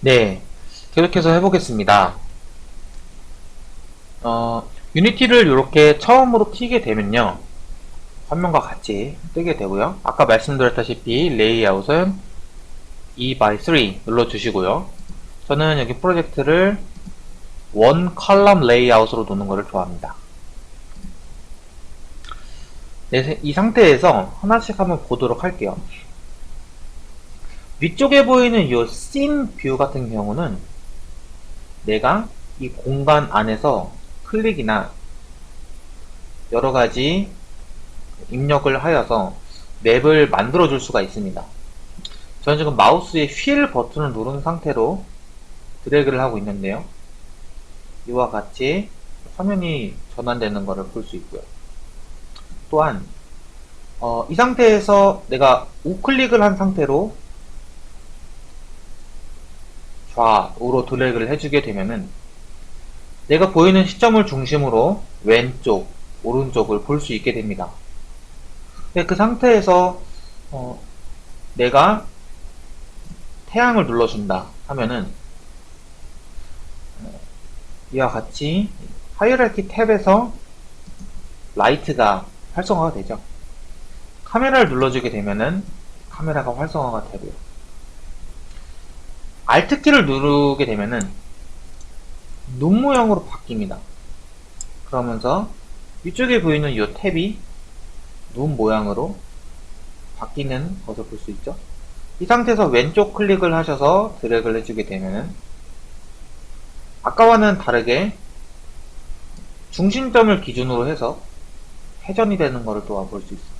네, 계속해서 해보겠습니다. 어, 유니티를 이렇게 처음으로 튀게 되면요. 화면과 같이 뜨게 되고요. 아까 말씀드렸다시피 레이아웃은 2x3 눌러주시고요. 저는 여기 프로젝트를 원 컬럼 레이아웃으로 놓는 것을 좋아합니다. 네, 이 상태에서 하나씩 한번 보도록 할게요. 위쪽에 보이는 이씬뷰 같은 경우는 내가 이 공간 안에서 클릭이나 여러 가지 입력을 하여서 맵을 만들어 줄 수가 있습니다. 저는 지금 마우스의 휠 버튼을 누른 상태로 드래그를 하고 있는데요. 이와 같이 화면이 전환되는 것을 볼 수 있고요. 또한 어, 이 상태에서 내가 우클릭을 한 상태로 좌우로 드래그를 해주게 되면은 내가 보이는 시점을 중심으로 왼쪽, 오른쪽을 볼 수 있게 됩니다. 그 상태에서 어, 내가 태양을 눌러준다 하면은 어, 이와 같이 하이라키 탭에서 라이트가 활성화가 되죠. 카메라를 눌러주게 되면은 카메라가 활성화가 되고요. Alt키를 누르게 되면은 눈 모양으로 바뀝니다. 그러면서 위쪽에 보이는 이 탭이 눈 모양으로 바뀌는 것을 볼 수 있죠. 이 상태에서 왼쪽 클릭을 하셔서 드래그를 해주게 되면은 아까와는 다르게 중심점을 기준으로 해서 회전이 되는 것을 또한 볼수 있습니다.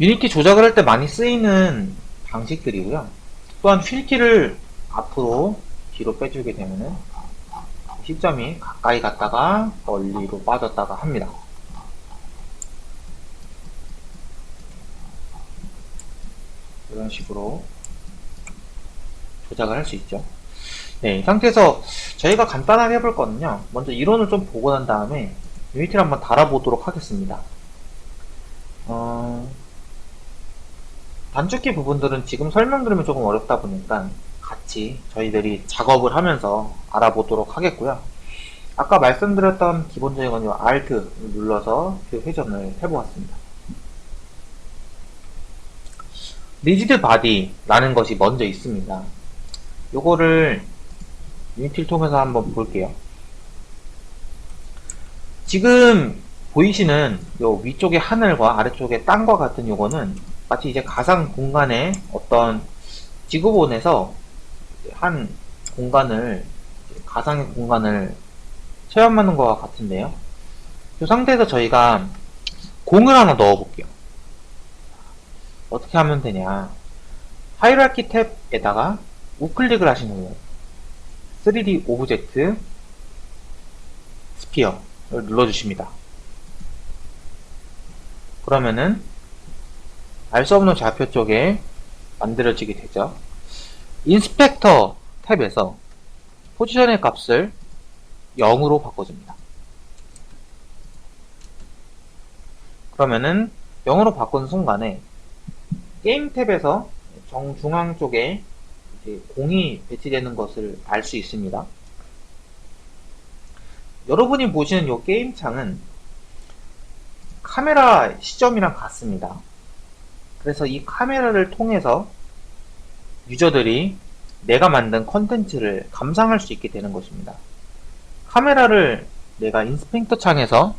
유니티 조작을 할 때 많이 쓰이는 방식들이고요. 또한 휠키를 앞으로 뒤로 빼주게 되면은 시점이 가까이 갔다가 멀리로 빠졌다가 합니다. 이런 식으로 조작을 할 수 있죠. 네, 이 상태에서 저희가 간단하게 해볼 거는요. 먼저 이론을 좀 보고 난 다음에 유니티를 한번 달아보도록 하겠습니다. 어, 단축키 부분들은 지금 설명드리면 조금 어렵다 보니까 같이 저희들이 작업을 하면서 알아보도록 하겠고요. 아까 말씀드렸던 기본적인 건 Alt 눌러서 그 회전을 해보았습니다. 리지드 바디라는 것이 먼저 있습니다. 요거를 유니티를 통해서 한번 볼게요. 지금 보이시는 요 위쪽의 하늘과 아래쪽의 땅과 같은 요거는 마치 이제 가상 공간의 어떤 지구본에서 한 공간을 가상의 공간을 체험하는 것과 같은데요. 이 상태에서 저희가 공을 하나 넣어 볼게요. 어떻게 하면 되냐? 하이라키 탭에다가 우클릭을 하시는 거예요. 3D 오브젝트 스피어를 눌러주십니다. 그러면은 알 수 없는 좌표 쪽에 만들어지게 되죠. 인스펙터 탭에서 포지션의 값을 0으로 바꿔줍니다. 그러면은 0으로 바꾼 순간에 게임 탭에서 정중앙 쪽에 공이 배치되는 것을 알 수 있습니다. 여러분이 보시는 이 게임 창은 카메라 시점이랑 같습니다. 그래서 이 카메라를 통해서 유저들이 내가 만든 컨텐츠를 감상할 수 있게 되는 것입니다. 카메라를 내가 인스펙터 창에서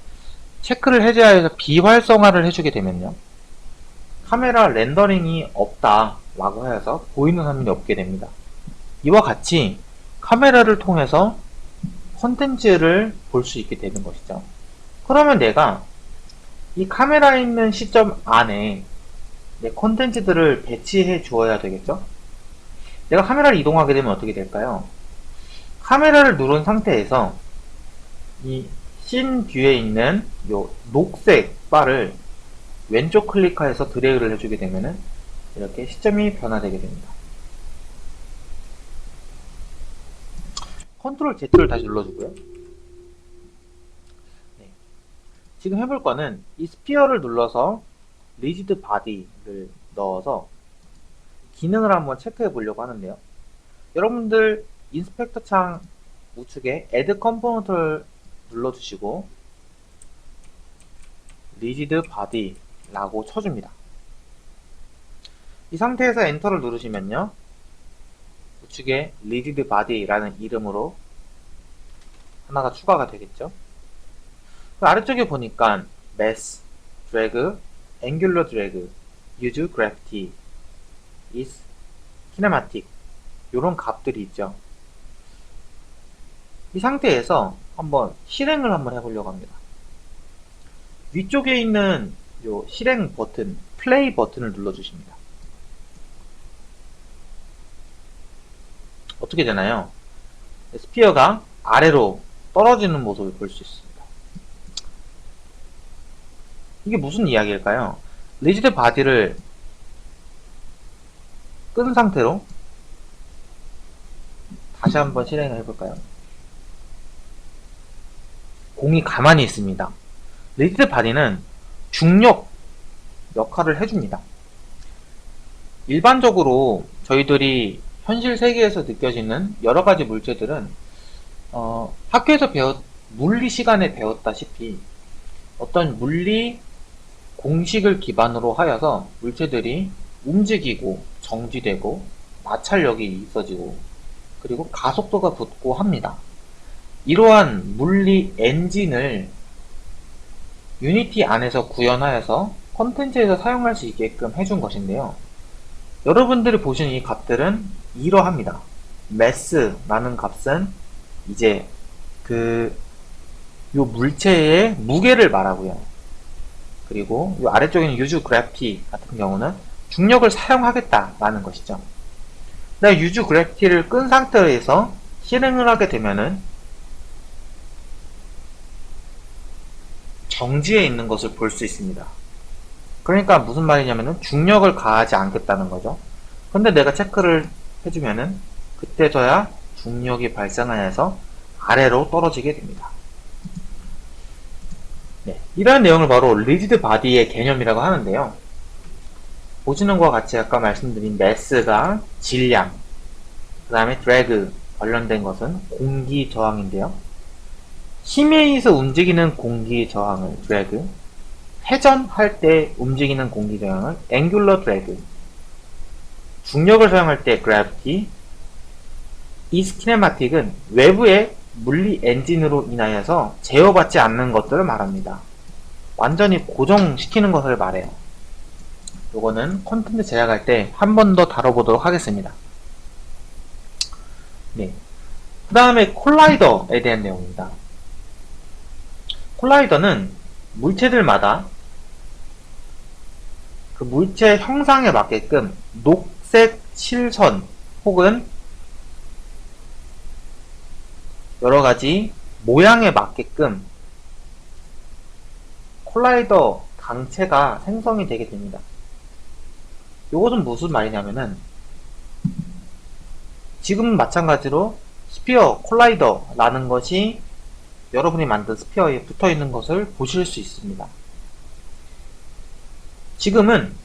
체크를 해제하여서 비활성화를 해주게 되면요. 카메라 렌더링이 없다 라고 하여서 보이는 화면이 없게 됩니다. 이와 같이 카메라를 통해서 컨텐츠를 볼 수 있게 되는 것이죠. 그러면 내가 이 카메라에 있는 시점 안에 내 콘텐츠들을 배치해 주어야 되겠죠? 내가 카메라를 이동하게 되면 어떻게 될까요? 카메라를 누른 상태에서 이씬 뷰에 있는 요 녹색 바를 왼쪽 클릭하여서 드래그를 해주게 되면은 이렇게 시점이 변화되게 됩니다. 컨트롤 Z를 다시 눌러주고요. 네. 지금 해볼 거는 이 스피어를 눌러서 리지드 바디를 넣어서 기능을 한번 체크해 보려고 하는데요. 여러분들 인스펙터 창 우측에 Add Component를 눌러주시고 Rigid Body라고 쳐줍니다. 이 상태에서 엔터를 누르시면요. 우측에 Rigid Body라는 이름으로 하나가 추가가 되겠죠. 그 아래쪽에 보니까 Mass, Drag, Angular Drag, Use Gravity, Is, Kinematic 이런 값들이 있죠. 이 상태에서 한번 실행을 한번 해보려고 합니다. 위쪽에 있는 요 실행 버튼, 플레이 버튼을 눌러주십니다. 어떻게 되나요? 스피어가 아래로 떨어지는 모습을 볼 수 있습니다. 이게 무슨 이야기일까요? 리지드 바디를 끈 상태로 다시 한번 실행을 해볼까요? 공이 가만히 있습니다. 리지드 바디는 중력 역할을 해줍니다. 일반적으로 저희들이 현실 세계에서 느껴지는 여러 가지 물체들은 어, 학교에서 배웠 물리 시간에 배웠다시피 어떤 물리 공식을 기반으로 하여서 물체들이 움직이고 정지되고 마찰력이 있어지고 그리고 가속도가 붙고 합니다. 이러한 물리 엔진을 유니티 안에서 구현하여서 콘텐츠에서 사용할 수 있게끔 해준 것인데요. 여러분들이 보시는 이 값들은 이러합니다. 매스라는 값은 이제 그 요 물체의 무게를 말하고요. 그리고 이 아래쪽에는 유주 그래피티 같은 경우는 중력을 사용하겠다라는 것이죠. 내가 유주 그래피티를 끈 상태에서 실행을 하게 되면은 정지해 있는 것을 볼 수 있습니다. 그러니까 무슨 말이냐면은 중력을 가하지 않겠다는 거죠. 근데 내가 체크를 해주면은 그때서야 중력이 발생하여서 아래로 떨어지게 됩니다. 네, 이러한 내용을 바로 리지드 바디의 개념이라고 하는데요. 보시는 것과 같이 아까 말씀드린 매스가 질량, 그 다음에 드래그 관련된 것은 공기 저항인데요. 힘에 의해서 움직이는 공기 저항을 드래그, 회전할 때 움직이는 공기 저항을 앵귤러 드래그, 중력을 사용할 때 gravity, 이 스키네마틱은 외부의 물리 엔진으로 인하여서 제어받지 않는 것들을 말합니다. 완전히 고정시키는 것을 말해요. 요거는 콘텐츠 제작할 때 한 번 더 다뤄보도록 하겠습니다. 네. 그 다음에 콜라이더에 대한 내용입니다. 콜라이더는 물체들마다 그 물체 형상에 맞게끔 녹색 실선 혹은 여러 가지 모양에 맞게끔 콜라이더 강체가 생성이 되게 됩니다. 이것은 무슨 말이냐면은 지금 마찬가지로 스피어 콜라이더라는 것이 여러분이 만든 스피어에 붙어 있는 것을 보실 수 있습니다. 지금은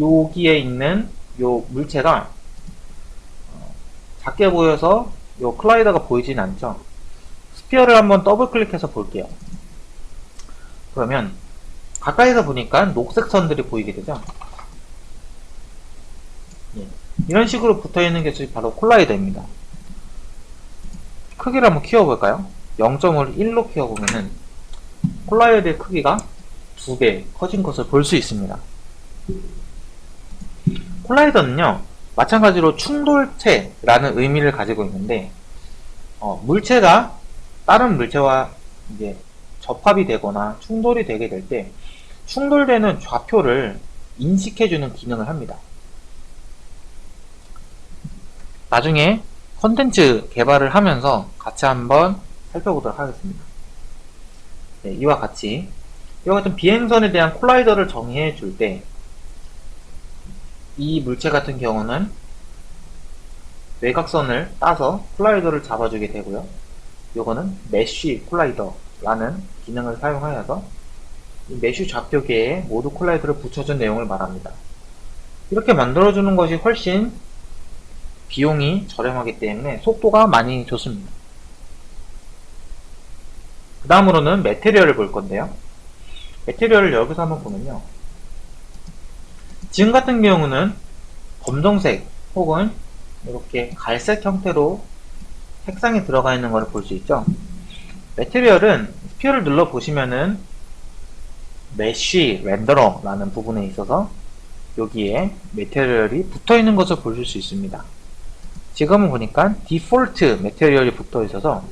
여기에 있는 요 물체가 어, 작게 보여서 요 클라이더가 보이진 않죠. 스피어를 한번 더블 클릭해서 볼게요. 그러면 가까이서 보니까 녹색 선들이 보이게 되죠. 예. 이런 식으로 붙어 있는 게 바로 콜라이더입니다. 크기를 한번 키워볼까요? 0.5를 1로 키워보면은 콜라이더의 크기가 두 배 커진 것을 볼 수 있습니다. 콜라이더는요, 마찬가지로 충돌체라는 의미를 가지고 있는데, 어, 물체가 다른 물체와 이제 접합이 되거나 충돌이 되게 될 때, 충돌되는 좌표를 인식해주는 기능을 합니다. 나중에 컨텐츠 개발을 하면서 같이 한번 살펴보도록 하겠습니다. 네, 이와 같이 이와 같은 비행선에 대한 콜라이더를 정의해 줄 때 이 물체 같은 경우는 외곽선을 따서 콜라이더를 잡아주게 되고요. 이거는 메쉬 콜라이더라는 기능을 사용하여서 이 메쉬 좌표계에 모두 콜라이더를 붙여준 내용을 말합니다. 이렇게 만들어주는 것이 훨씬 비용이 저렴하기 때문에 속도가 많이 좋습니다. 그 다음으로는 매테리얼을 볼 건데요. 매테리얼을 여기서 한번 보면요. 지금 같은 경우는 검정색 혹은 이렇게 갈색 형태로 색상이 들어가 있는 것을 볼 수 있죠. 매테리얼은 스피어를 눌러 보시면은 메쉬 렌더러라는 부분에 있어서 여기에 매테리얼이 붙어 있는 것을 보실 수 있습니다. 지금은 보니까 디폴트 매테리얼이 붙어 있어서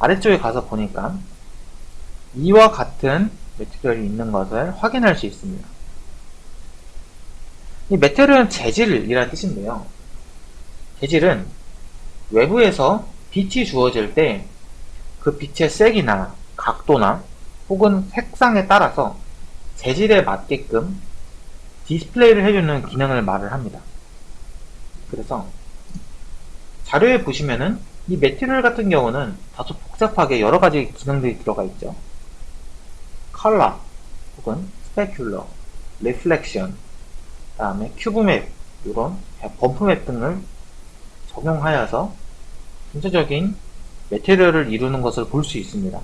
아래쪽에 가서 보니까 이와 같은 매테리얼이 있는 것을 확인할 수 있습니다. 이 매테리얼은 재질이라는 뜻인데요. 재질은 외부에서 빛이 주어질 때 그 빛의 색이나 각도나 혹은 색상에 따라서 재질에 맞게끔 디스플레이를 해주는 기능을 말을 합니다. 그래서 자료에 보시면은 이 매테리얼 같은 경우는 다소 복잡하게 여러 가지 기능들이 들어가 있죠. 컬러 혹은 스페큘러, 리플렉션, 다음에 큐브맵 이런 범프맵 등을 적용하여서 전체적인 매테리얼을 이루는 것을 볼 수 있습니다.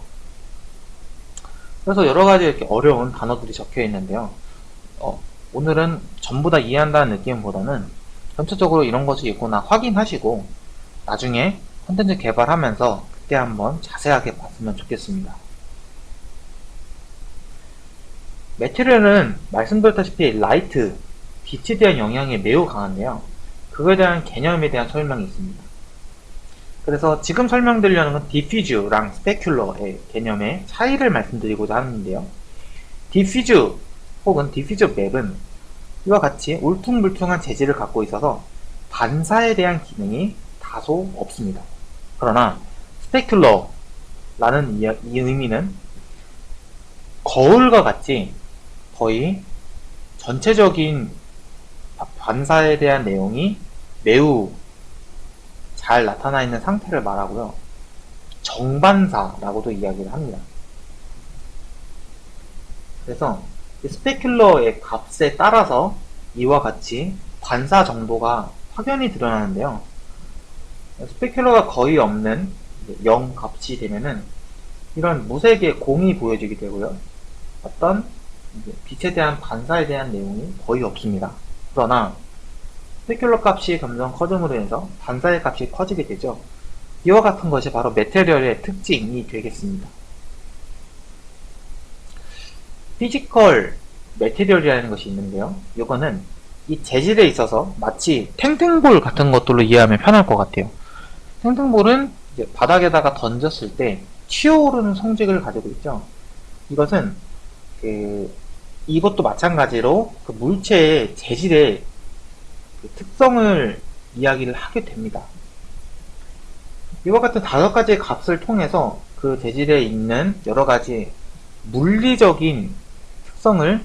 그래서 여러 가지 이렇게 어려운 단어들이 적혀 있는데요. 어, 오늘은 전부 다 이해한다는 느낌보다는 전체적으로 이런 것이 있구나 확인하시고 나중에 컨텐츠 개발하면서 그때 한번 자세하게 봤으면 좋겠습니다. 매트리얼은 말씀드렸다시피 라이트, 빛에 대한 영향이 매우 강한데요. 그거에 대한 개념에 대한 설명이 있습니다. 그래서 지금 설명드리려는 건 디퓨즈랑 스페큘러의 개념의 차이를 말씀드리고자 하는데요. 디퓨즈 혹은 디퓨저 맵은 이와 같이 울퉁불퉁한 재질을 갖고 있어서 반사에 대한 기능이 다소 없습니다. 그러나 스페큘러라는 이, 이 의미는 거울과 같이 거의 전체적인 반사에 대한 내용이 매우 잘 나타나 있는 상태를 말하고요. 정반사라고도 이야기를 합니다. 그래서 스페큘러의 값에 따라서 이와 같이 반사 정도가 확연히 드러나는데요. 스페큘러가 거의 없는 0 값이 되면은 이런 무색의 공이 보여지게 되고요. 어떤 빛에 대한 반사에 대한 내용이 거의 없습니다. 그러나 스페큘러 값이 점점 커짐으로 인해서 반사의 값이 커지게 되죠. 이와 같은 것이 바로 메테리얼의 특징이 되겠습니다. 피지컬 메테리얼이라는 것이 있는데요. 이거는 이 재질에 있어서 마치 탱탱볼 같은 것들로 이해하면 편할 것 같아요. 탱탱볼은 바닥에다가 던졌을 때 튀어오르는 성질을 가지고 있죠. 이것은 그 이것도 마찬가지로 그 물체의 재질에 그 특성을 이야기를 하게 됩니다. 이와 같은 다섯 가지의 값을 통해서 그 재질에 있는 여러 가지 물리적인 특성을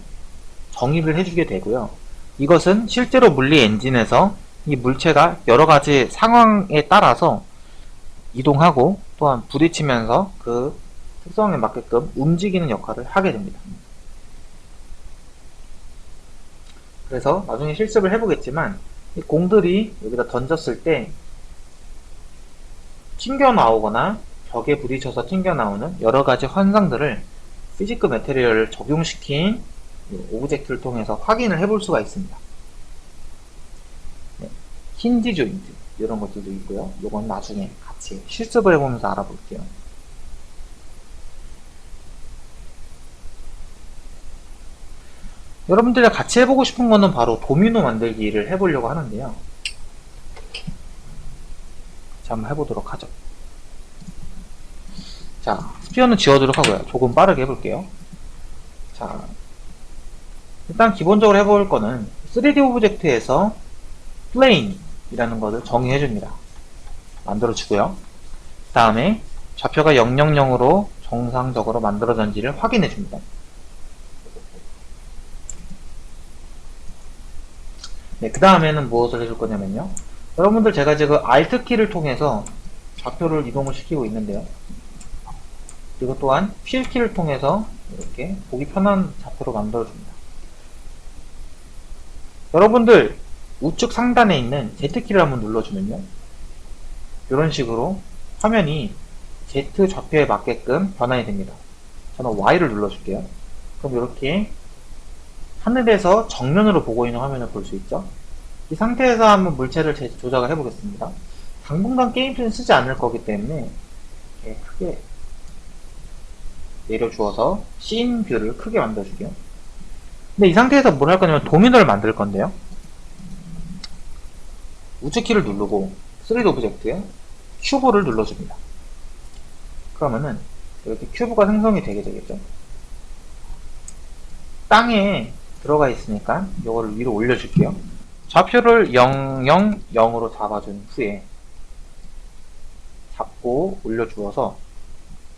정의를 해주게 되고요. 이것은 실제로 물리 엔진에서 이 물체가 여러 가지 상황에 따라서 이동하고 또한 부딪히면서 그 특성에 맞게끔 움직이는 역할을 하게 됩니다. 그래서 나중에 실습을 해보겠지만 이 공들이 여기다 던졌을 때 튕겨 나오거나 벽에 부딪혀서 튕겨 나오는 여러 가지 현상들을 피지크 매테리얼을 적용시킨 오브젝트를 통해서 확인을 해볼 수가 있습니다. 네, 힌지 조인트 이런 것들도 있고요. 이건 나중에 같이 실습을 해보면서 알아볼게요. 여러분들이 같이 해보고 싶은 거는 바로 도미노 만들기를 해보려고 하는데요. 자, 한번 해보도록 하죠. 자, 스피어는 지워도록 하고요. 조금 빠르게 해볼게요. 자, 일단 기본적으로 해볼 거는 3D 오브젝트에서 플레인이라는 것을 정의해줍니다. 만들어주고요. 그 다음에 좌표가 000으로 정상적으로 만들어졌는지를 확인해줍니다. 네, 그 다음에는 무엇을 해줄 거냐면요. 여러분들 제가 지금 Alt 키를 통해서 좌표를 이동을 시키고 있는데요. 그리고 또한 Fill 키를 통해서 이렇게 보기 편한 좌표로 만들어줍니다. 여러분들 우측 상단에 있는 Z키를 한번 눌러주면요. 이런 식으로 화면이 Z 좌표에 맞게끔 변환이 됩니다. 저는 Y를 눌러줄게요. 그럼 이렇게 하늘에서 정면으로 보고 있는 화면을 볼 수 있죠. 이 상태에서 한번 물체를 제- 조작을 해보겠습니다. 당분간 게임표는 쓰지 않을 거기 때문에 크게 내려주어서 씬 뷰를 크게 만들어줄게요. 근데 이 상태에서 뭘 할 거냐면 도미노를 만들 건데요. 우측키를 누르고 3D 오브젝트에 큐브를 눌러줍니다. 그러면은 이렇게 큐브가 생성이 되게 되겠죠. 땅에 들어가 있으니까 이거를 위로 올려줄게요. 좌표를 0, 0, 0으로 잡아준 후에 잡고 올려주어서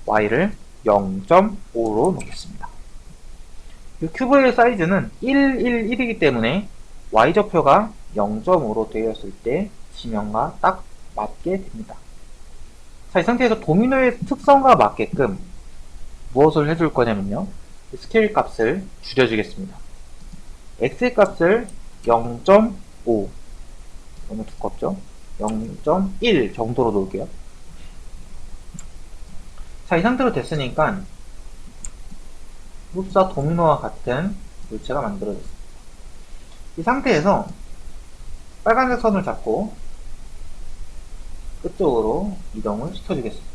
y를 0.5로 놓겠습니다. 이 큐브의 사이즈는 1, 1, 1이기 때문에 y좌표가 0.5로 되었을 때 지면과 딱 맞게 됩니다. 자, 이 상태에서 도미노의 특성과 맞게끔 무엇을 해줄 거냐면요. 이 스케일 값을 줄여주겠습니다. X의 값을 0.5 너무 두껍죠? 0.1 정도로 놓을게요. 자, 이 상태로 됐으니까 흡사 도미노와 같은 물체가 만들어졌습니다. 이 상태에서 빨간색 선을 잡고 끝쪽으로 이동을 시켜주겠습니다.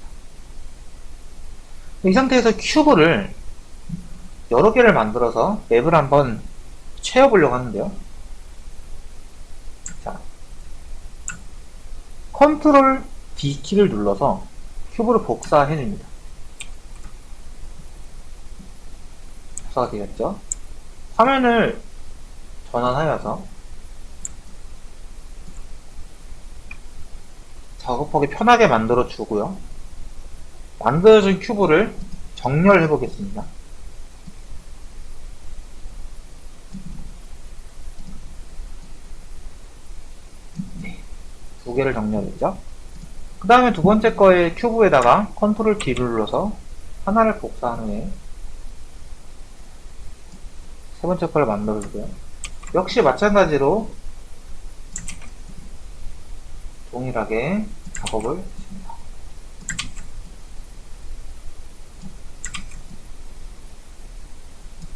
이 상태에서 큐브를 여러 개를 만들어서 맵을 한번 채워보려고 하는데요. 자, 컨트롤 D키를 눌러서 큐브를 복사해줍니다. 복사가 되겠죠? 화면을 전환하여서 작업하기 편하게 만들어 주고요. 만들어진 큐브를 정렬해 보겠습니다. 두 개를 정렬했죠. 그 다음에 두 번째 거의 큐브에다가 컨트롤 D를 눌러서 하나를 복사한 후에 세 번째 거를 만들어주고요. 역시 마찬가지로 동일하게 작업을 했습니다.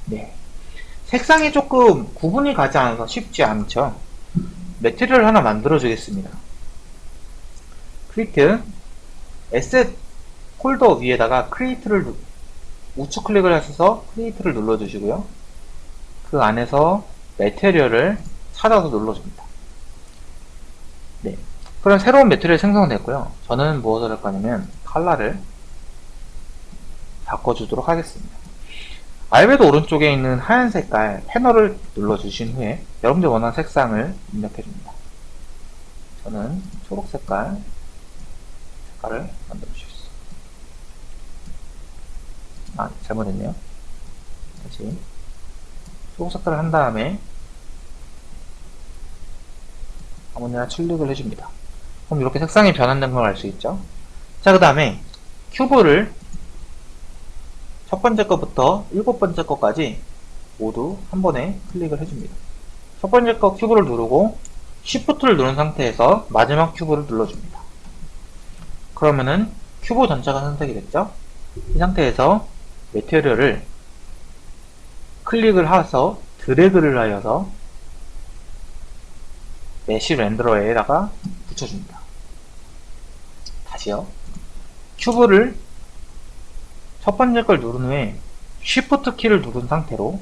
네. 색상이 조금 구분이 가지 않아서 쉽지 않죠. 매트리얼 하나 만들어 주겠습니다. 크리에이트 에셋 폴더 위에다가 크리에이트를 누- 우측 클릭을 하셔서 크리에이트를 눌러 주시고요. 그 안에서 매테리얼을 찾아서 눌러줍니다. 네. 그럼 새로운 매트리얼이 생성됐고요. 저는 무엇을 할 거냐면 컬러를 바꿔주도록 하겠습니다. 알베도 오른쪽에 있는 하얀 색깔 패널을 눌러주신 후에 여러분들 원하는 색상을 입력해줍니다. 저는 초록 색깔 색깔을 만들어주겠습니다. 아, 잘못했네요. 다시 초록 색깔을 한 다음에 아무나 출력을 해줍니다. 그럼 이렇게 색상이 변환된 걸알 수 있죠. 자, 그 다음에 큐브를 첫 번째 거부터 일곱 번째 거까지 모두 한 번에 클릭을 해줍니다. 첫 번째 거 큐브를 누르고 Shift를 누른 상태에서 마지막 큐브를 눌러줍니다. 그러면은 큐브 전체가 선택이 됐죠? 이 상태에서 매테리얼을 클릭을 해서 드래그를 하여서 메시 렌더러에다가 붙여줍니다. 다시요. 큐브를 첫 번째 걸 누른 후에 Shift 키를 누른 상태로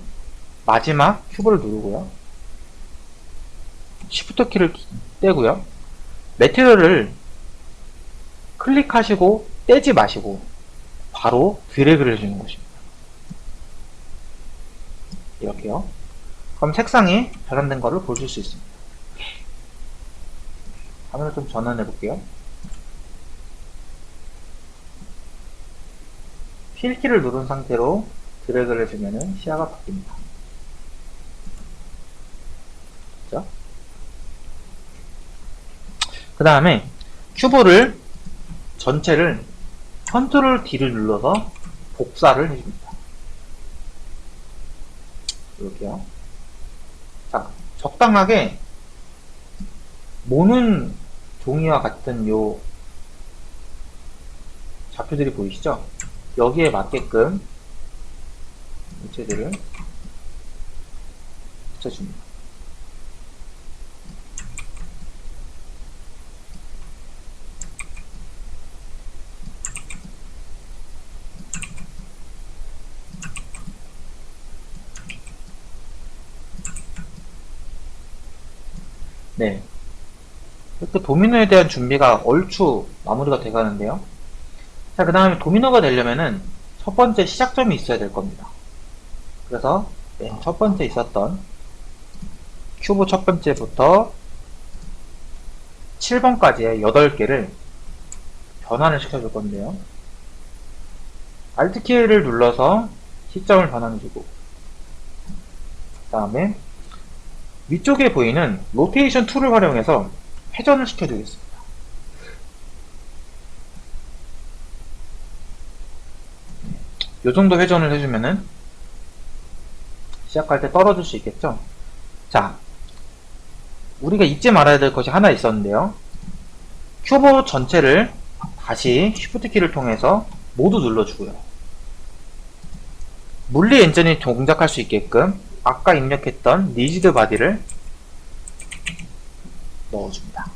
마지막 큐브를 누르고요. Shift 키를 떼고요. 매테리얼을 클릭하시고 떼지 마시고 바로 드래그를 해주는 것입니다. 이렇게요. 그럼 색상이 변환된 것을 보실 수 있습니다. 화면을 좀 전환해 볼게요. 필키를 누른 상태로 드래그를 해주면 시야가 바뀝니다. 그 다음에 큐브를 전체를 컨트롤 D를 눌러서 복사를 해줍니다. 이렇게요. 자, 적당하게 모는 종이와 같은 요 좌표들이 보이시죠? 여기에 맞게끔 물체들을 붙여줍니다. 네. 이렇게 도미노에 대한 준비가 얼추 마무리가 돼 가는데요. 자, 그 다음에 도미노가 되려면은 첫 번째 시작점이 있어야 될 겁니다. 그래서 맨 첫 번째 있었던 큐브 첫 번째부터 7번까지의 8개를 변환을 시켜줄 건데요. Alt키를 눌러서 시점을 변환해주고 그 다음에 위쪽에 보이는 로테이션 툴을 활용해서 회전을 시켜주겠습니다. 이 정도 회전을 해주면은 시작할 때 떨어질 수 있겠죠? 자, 우리가 잊지 말아야 될 것이 하나 있었는데요. 큐브 전체를 다시 Shift 키를 통해서 모두 눌러주고요. 물리 엔진이 동작할 수 있게끔 아까 입력했던 리지드 바디를 넣어줍니다.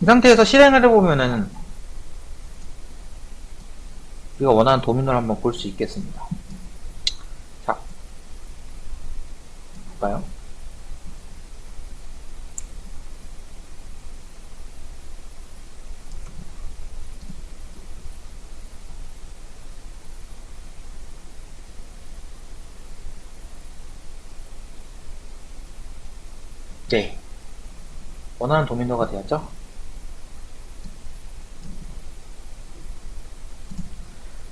이 상태에서 실행을 해보면은 우리가 원하는 도미노를 한번 볼 수 있겠습니다. 자, 볼까요? 네. 원하는 도미노가 되었죠?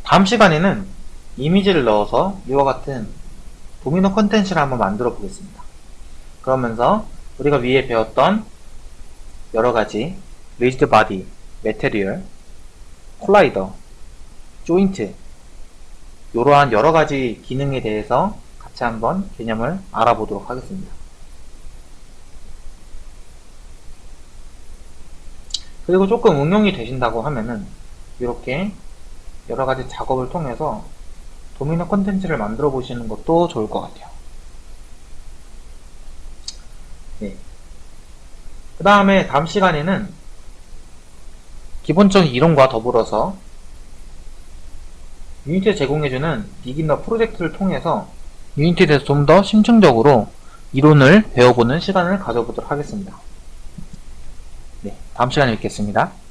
다음 시간에는 이미지를 넣어서 이와 같은 도미노 컨텐츠를 한번 만들어 보겠습니다. 그러면서 우리가 위에 배웠던 여러가지 리지드 바디, 메테리얼, 콜라이더, 조인트 이러한 여러가지 기능에 대해서 같이 한번 개념을 알아보도록 하겠습니다. 그리고 조금 응용이 되신다고 하면은 이렇게 여러 가지 작업을 통해서 도미노 콘텐츠를 만들어 보시는 것도 좋을 것 같아요. 네. 그 다음에 다음 시간에는 기본적인 이론과 더불어서 유니티에 제공해주는 비기너 프로젝트를 통해서 유니티에 대해서 좀 더 심층적으로 이론을 배워보는 시간을 가져보도록 하겠습니다. 네, 다음 시간에 뵙겠습니다.